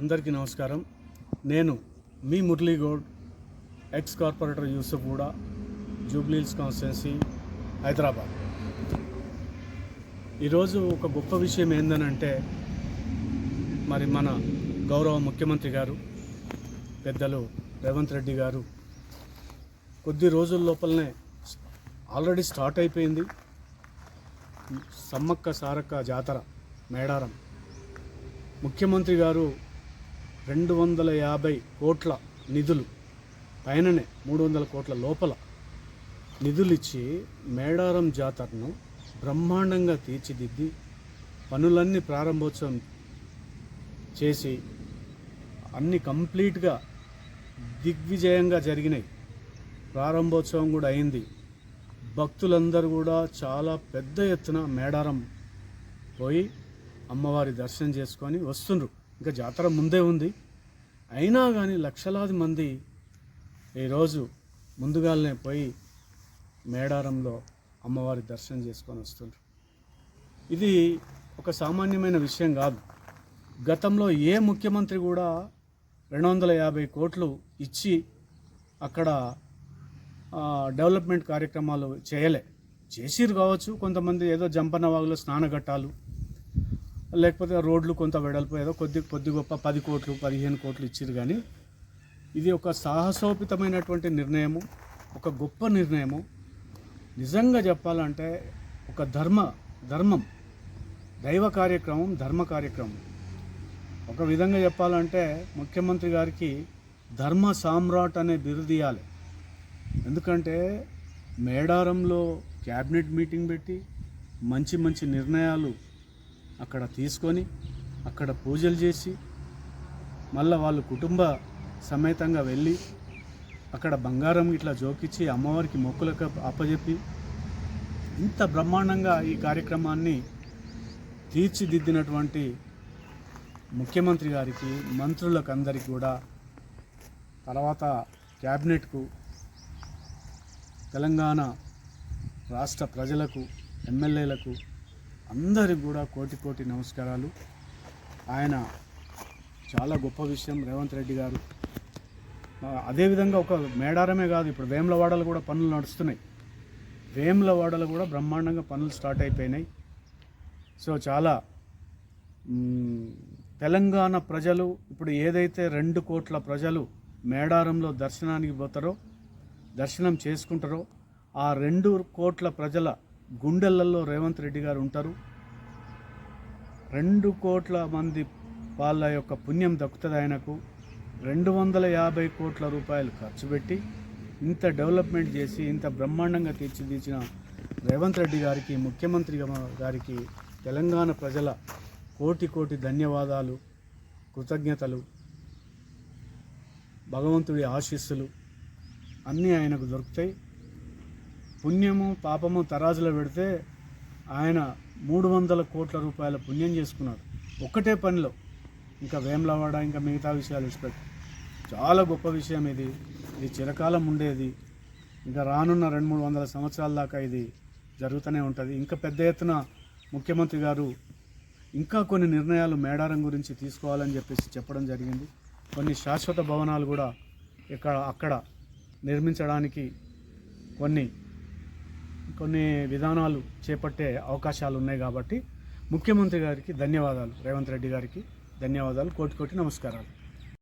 అందరికీ నమస్కారం. నేను మీ మురళీగౌడ్ ఎక్స్ కార్పొరేటర్ యూసఫ్ కూడా జూబ్లీల్స్ కాన్స్టిట్యున్సీ హైదరాబాద్. ఈరోజు ఒక గొప్ప విషయం ఏందనంటే మరి మన గౌరవ ముఖ్యమంత్రి గారు పెద్దలు రేవంత్ రెడ్డి గారు కొద్ది రోజుల లోపలనే ఆల్రెడీ స్టార్ట్ అయిపోయింది. సమ్మక్క సారక్క జాతర మేడారం. ముఖ్యమంత్రి గారు రెండు వందల యాభై కోట్ల నిధులు. పైననే మూడు వందల కోట్ల లోపల నిధులు ఇచ్చి మేడారం జాతరను బ్రహ్మాండంగా తీర్చిదిద్ది పనులన్నీ ప్రారంభోత్సవం చేసి అన్ని కంప్లీట్గా దిగ్విజయంగా జరిగినాయి. ప్రారంభోత్సవం కూడా అయింది. భక్తులందరూ కూడా చాలా పెద్ద ఎత్తున మేడారం పోయి అమ్మవారి దర్శనం చేసుకొని వస్తుండ్రు. ఇంకా జాతర ముందే ఉంది. అయినా కానీ లక్షలాది మంది ఈరోజు ముందుగానే పోయి మేడారంలో అమ్మవారి దర్శనం చేసుకొని వస్తుండ్రు. ఇది ఒక సామాన్యమైన విషయం కాదు. గతంలో ఏ ముఖ్యమంత్రి కూడా రెండు వందల యాభై కోట్లు ఇచ్చి అక్కడ డెవలప్మెంట్ కార్యక్రమాలు చేయలే. చేసిరు కావచ్చు కొంతమంది ఏదో జంపన్న వాగులో స్నానఘట్టాలు లేకపోతే రోడ్లు కొంత వెడల్పు ఏదో కొద్ది కొద్ది గొప్ప పది కోట్లు పదిహేను కోట్లు ఇచ్చారు కానీ ఇది ఒక సాహసోపితమైనటువంటి నిర్ణయము ఒక గొప్ప నిర్ణయము. నిజంగా చెప్పాలంటే ఒక ధర్మ ధర్మం దైవ కార్యక్రమం ధర్మ కార్యక్రమం. ఒక విధంగా చెప్పాలంటే ముఖ్యమంత్రి గారికి ధర్మ సామ్రాట్ అనే బిరుదు ఇవ్వాలి ఎందుకంటే మేడారంలో క్యాబినెట్ మీటింగ్ పెట్టి మంచి మంచి నిర్ణయాలు అక్కడ తీసుకొని అక్కడ పూజలు చేసి మళ్ళీ వాళ్ళు కుటుంబ సమేతంగా వెళ్ళి అక్కడ బంగారం ఇట్లా జోకిచ్చి అమ్మవారికి మొక్కులకు అప్పజెప్పి ఇంత బ్రహ్మాండంగా ఈ కార్యక్రమాన్ని తీర్చిదిద్దినటువంటి ముఖ్యమంత్రి గారికి మంత్రులకు అందరికీ కూడా తర్వాత క్యాబినెట్కు తెలంగాణ రాష్ట్ర ప్రజలకు ఎమ్మెల్యేలకు అందరికి కూడా కోటి కోటి నమస్కారాలు. ఆయన చాలా గొప్ప విషయం రేవంత్ రెడ్డి గారు. అదేవిధంగా ఒక మేడారమే కాదు ఇప్పుడు వేములవాడలు కూడా పనులు నడుస్తున్నాయి. వేములవాడలు కూడా బ్రహ్మాండంగా పనులు స్టార్ట్ అయిపోయినాయి. సో చాలా తెలంగాణ ప్రజలు ఇప్పుడు ఏదైతే రెండు కోట్ల ప్రజలు మేడారంలో దర్శనానికి పోతారో దర్శనం చేసుకుంటారో ఆ రెండు కోట్ల ప్రజల గుండెలలో రేవంత్ రెడ్డి గారు ఉంటారు. రెండు కోట్ల మంది వాళ్ళ యొక్క పుణ్యం దక్కుతుంది ఆయనకు. రెండు వందల యాభై కోట్ల రూపాయలు ఖర్చు పెట్టి ఇంత డెవలప్మెంట్ చేసి ఇంత బ్రహ్మాండంగా తీర్చిదిద్దిన రేవంత్ రెడ్డి గారికి ముఖ్యమంత్రి గారికి తెలంగాణ ప్రజల కోటి కోటి ధన్యవాదాలు కృతజ్ఞతలు భగవంతుడి ఆశీస్సులు అన్నీ ఆయనకు దొరుకుతాయి. పుణ్యము పాపము తరాజులో పెడితే ఆయన మూడు వందల కోట్ల రూపాయల పుణ్యం చేసుకున్నాడు. ఒక్కటే పనిలో. ఇంకా వేములవాడ ఇంకా మిగతా విషయాలు ఇష్టపెట్టి చాలా గొప్ప విషయం ఇది. ఇది చిరకాలం ఉండేది. ఇంకా రానున్న రెండు మూడు వందల సంవత్సరాల దాకా ఇది జరుగుతూనే ఉంటుంది. ఇంకా పెద్ద ఎత్తున ముఖ్యమంత్రి గారు ఇంకా కొన్ని నిర్ణయాలు మేడారం గురించి తీసుకోవాలని చెప్పేసి చెప్పడం జరిగింది. కొన్ని శాశ్వత భవనాలు కూడా ఇక్కడ అక్కడ నిర్మించడానికి కొన్ని కొన్ని విధానాలు చేపట్టే అవకాశాలు ఉన్నాయి కాబట్టి ముఖ్యమంత్రి గారికి ధన్యవాదాలు. రేవంత్ రెడ్డి గారికి ధన్యవాదాలు. కోటి కోటి నమస్కారాలు.